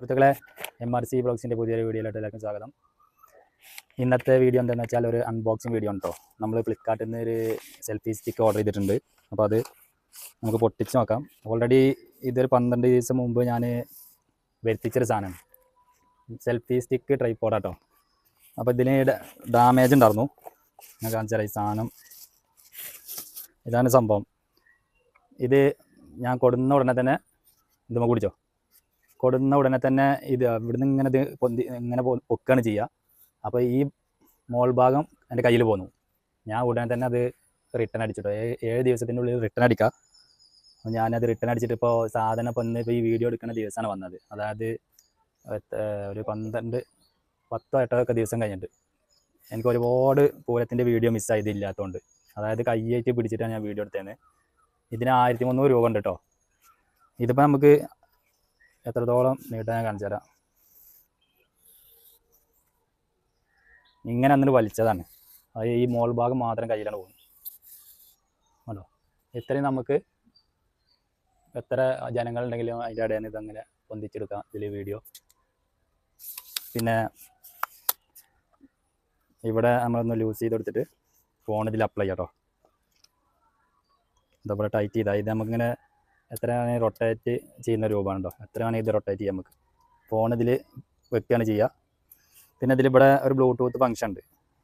സുഹൃത്തുക്കളെ M R C ബ്ലോഗ്സിന്റെ പുതിയൊരു വീഡിയോയിലോട്ട് എല്ലാവർക്കും സ്വാഗതം. ഇന്നത്തെ വീഡിയോ എന്താണെന്ന് വെച്ചാൽ ഒരു അൺബോക്സിങ് വീഡിയോ ഉണ്ടോ നമ്മൾ ഫ്ലിപ്കാർട്ടിൽ നിന്ന് ഒരു സെൽഫി സ്റ്റിക്ക് ഓർഡർ ചെയ്തിട്ടുണ്ട്. അപ്പോൾ അത് നമുക്ക് പൊട്ടിച്ച് നോക്കാം. ഓൾറെഡി ഇതൊരു പന്ത്രണ്ട് ദിവസം മുമ്പ് ഞാൻ വരുത്തിച്ചൊരു സാധനം സെൽഫി സ്റ്റിക്ക് ട്രൈപ്പോഡാട്ടോ അപ്പോൾ ഇതിന് ഡാമേജ് ഉണ്ടായിരുന്നു. ഞാൻ കാണിച്ചാൽ ഈ സാധനം. ഇതാണ് സംഭവം. ഇത് ഞാൻ കൊടുന്ന ഉടനെ തന്നെ ഇത് കുടിച്ചോ. കൊടുന്ന ഉടനെ തന്നെ ഇത് ഇവിടുന്ന് ഇങ്ങനെ പൊന്തി ഇങ്ങനെ പൊക്കുകയാണ് ചെയ്യുക അപ്പോൾ ഈ മോൾ ഭാഗം എന്റെ കയ്യിൽ പോന്നു. ഞാൻ ഉടനെ തന്നെ അത് റിട്ടേൺ അടിച്ചിട്ടോ ഏഴ് ദിവസത്തിന്റെ ഉള്ളിൽ റിട്ടേൺ അടിക്കാം. അപ്പോൾ ഞാനത് റിട്ടേൺ അടിച്ചിട്ട് ഇപ്പോൾ സാധനം ഇന്ന് ഇപ്പോൾ ഈ വീഡിയോ എടുക്കുന്ന ദിവസമാണ് വന്നത്. അതായത് ഒരു പന്ത്രണ്ട് പത്തോ എട്ടോ ഒക്കെ ദിവസം കഴിഞ്ഞിട്ട്. എനിക്ക് ഒരുപാട് പൂരത്തിന്റെ വീഡിയോ മിസ്സായത് ഇല്ലാത്തതുകൊണ്ട് അതായത് കയ്യേറ്റ് പിടിച്ചിട്ടാണ് ഞാൻ വീഡിയോ എടുത്തത് ഇതിന് ആയിരത്തി മുന്നൂറ് രൂപ ഉണ്ട് കേട്ടോ ഇതിപ്പോൾ നമുക്ക് എത്രത്തോളം നീട്ടാൻ ഞാൻ കാണിച്ചു തരാം. ഇങ്ങനെ അന്നിട്ട് വലിച്ചതാണ്. അത് ഈ മോൾ ഭാഗം മാത്രം കയ്യിലാണ് പോകുന്നത്. ആണോ ഇത്രയും നമുക്ക് എത്ര ജനങ്ങളുണ്ടെങ്കിലും അതിന്റെ ഇടയിൽ നിന്ന് ഇതങ്ങനെ പൊന്തിച്ചെടുക്കാം ഇതിൽ വീഡിയോ പിന്നെ ഇവിടെ നമ്മളൊന്ന് ലൂസ് ചെയ്ത് കൊടുത്തിട്ട് ഫോൺ ഇതിൽ അപ്ലൈ ചെയ്യാം കേട്ടോ ഇതേപോലെ ടൈറ്റ് ചെയ്താൽ ഇത് നമുക്കിങ്ങനെ എത്രയാണ് റൊട്ടേറ്റ് ചെയ്യുന്ന രൂപമാണ് കേട്ടോ എത്ര വേണമെങ്കിൽ ഇത് റൊട്ടേറ്റ് ചെയ്യാം നമുക്ക്? ഫോൺ ഇതിൽ വെക്കുകയാണ് ചെയ്യുക. പിന്നെ ഇതിൽ ഇവിടെ ഒരു ബ്ലൂടൂത്ത് ഫംഗ്ഷൻ ഉണ്ട്.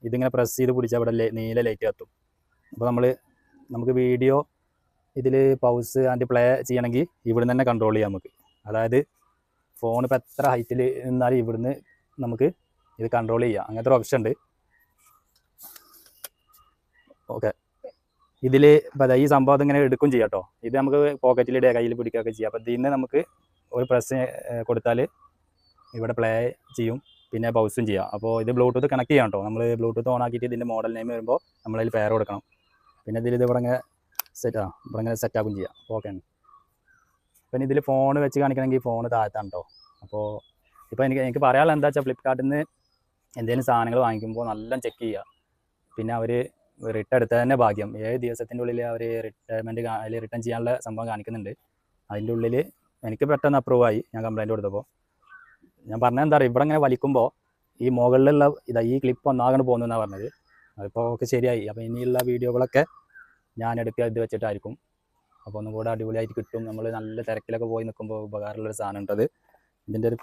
ഇതിങ്ങനെ പ്രസ് ചെയ്ത് പിടിച്ചാൽ ഇവിടെ നീല ലൈറ്റ് കത്തും. അപ്പോൾ നമ്മൾ നമുക്ക് വീഡിയോ ഇതിൽ പൗസ് ആൻഡ് പ്ലേ ചെയ്യണമെങ്കിൽ ഇവിടുന്ന് തന്നെ കൺട്രോൾ ചെയ്യാം നമുക്ക്. അതായത് ഫോൺ ഇപ്പോൾ എത്ര ഹൈറ്റിൽ നിന്നാലും ഇവിടുന്ന് നമുക്ക് ഇത് കൺട്രോൾ ചെയ്യാം. അങ്ങനത്തെ ഒരു ഓപ്ഷൻ ഉണ്ട്. ഓക്കെ ഇതിൽ ഈ സംഭവം ഇങ്ങനെ എടുക്കും ചെയ്യാം കേട്ടോ ഇത് നമുക്ക് പോക്കറ്റിലിടുക കയ്യിൽ പിടിക്കുകയൊക്കെ ചെയ്യാം. അപ്പോൾ ഇതിൽ നമുക്ക് ഒരു പ്രസ് കൊടുത്താൽ ഇവിടെ പ്ലേ ചെയ്യും പിന്നെ പൗസും ചെയ്യാം. അപ്പോൾ ഇത് ബ്ലൂടൂത്ത് കണക്ട് ചെയ്യാം കേട്ടോ നമ്മൾ ബ്ലൂടൂത്ത് ഓൺ ആക്കിയിട്ട് ഇതിന്റെ മോഡൽ നെയിം വരുമ്പോൾ നമ്മളതിൽ പെയർ കൊടുക്കണം. പിന്നെ ഇതിൽ ഇത് ഇവിടെ സെറ്റ് ആ ഇവിടെ ഇങ്ങനെ സെറ്റാക്കും ചെയ്യാം. ഓക്കെ പിന്നെ ഇതിൽ ഫോൺ വെച്ച് കാണിക്കണമെങ്കിൽ ഫോൺ താഴത്താണ് കേട്ടോ അപ്പോൾ ഇപ്പോൾ എനിക്ക് എനിക്ക് പറയാനുള്ള എന്താ വെച്ചാൽ ഫ്ലിപ്കാർട്ടിൽ നിന്ന് എന്തെങ്കിലും സാധനങ്ങൾ വാങ്ങിക്കുമ്പോൾ നല്ല ചെക്ക് ചെയ്യുക പിന്നെ അവർ റിട്ടേൺ എടുത്തത് തന്നെ ഭാഗ്യം. ഏഴ് ദിവസത്തിന്റെ ഉള്ളിൽ അവർ റിട്ടയർമെന്റ് അതിൽ റിട്ടേൺ ചെയ്യാനുള്ള സംഭവം കാണിക്കുന്നുണ്ട്. അതിന്റെ ഉള്ളിൽ എനിക്ക് പെട്ടെന്ന് അപ്രൂവ് ആയി ഞാൻ കംപ്ലൈന്റ് കൊടുത്തപ്പോൾ ഞാൻ പറഞ്ഞത് എന്താ പറയുക ഇവിടെ ഇങ്ങനെ വലിക്കുമ്പോൾ ഈ മുകളിലുള്ള ഇതാ ഈ ക്ലിപ്പ് ഒന്നാകണ്ട് പോകുന്നു എന്നാണ് പറഞ്ഞത്. അതിപ്പോൾ ഒക്കെ ശരിയായി. അപ്പോൾ ഇനിയുള്ള വീഡിയോകളൊക്കെ ഞാൻ എടുക്കുക ഇത് വെച്ചിട്ടായിരിക്കും. അപ്പോൾ ഒന്നും കൂടെ അടിപൊളിയായിട്ട് കിട്ടും. നമ്മൾ നല്ല തിരക്കിലൊക്കെ പോയി നിൽക്കുമ്പോൾ ഉപകാരമുള്ളൊരു സാധനം ഉണ്ടത് ഇതിന്റെ ഒരു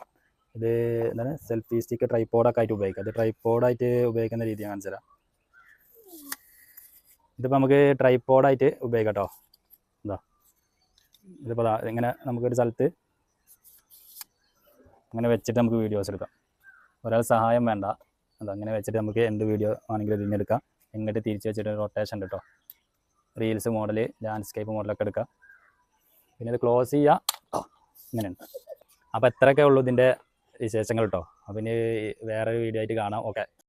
ഇത് എന്താണ്? സെൽഫി സ്റ്റിക്ക് ട്രൈപ്പോഡൊക്കെ ആയിട്ട് ഉപയോഗിക്കാം. അത് ട്രൈപ്പോഡായിട്ട് ഉപയോഗിക്കുന്ന രീതി ഞാൻ കാണിച്ചു തരാം ഇതിപ്പോൾ നമുക്ക് ട്രൈപ്പോഡായിട്ട് ഉപയോഗിക്കാം കേട്ടോ എന്താ ഇതിപ്പോൾ ഇങ്ങനെ നമുക്കൊരു സ്ഥലത്ത് അങ്ങനെ വെച്ചിട്ട് നമുക്ക് വീഡിയോസ് എടുക്കാം. ഒരാൾ സഹായം വേണ്ട. അത് അങ്ങനെ വെച്ചിട്ട് നമുക്ക് എന്ത് വീഡിയോ ആണെങ്കിലും എടുക്കാം. ഇങ്ങോട്ട് തിരിച്ച് വെച്ചിട്ട് റൊട്ടേഷൻ ഉണ്ട് കേട്ടോ റീൽസ് മോഡൽ ലാൻഡ്സ്കേപ്പ് മോഡലൊക്കെ എടുക്കാം. പിന്നെ ഇത് ക്ലോസ് ചെയ്യുക ഇങ്ങനെയുണ്ട്. അപ്പോൾ എത്രയൊക്കെ ഉള്ളൂ ഇതിന്റെ വിശേഷങ്ങൾ കേട്ടോ അപ്പം ഇനി വേറൊരു വീഡിയോ ആയിട്ട് കാണാം. ഓക്കെ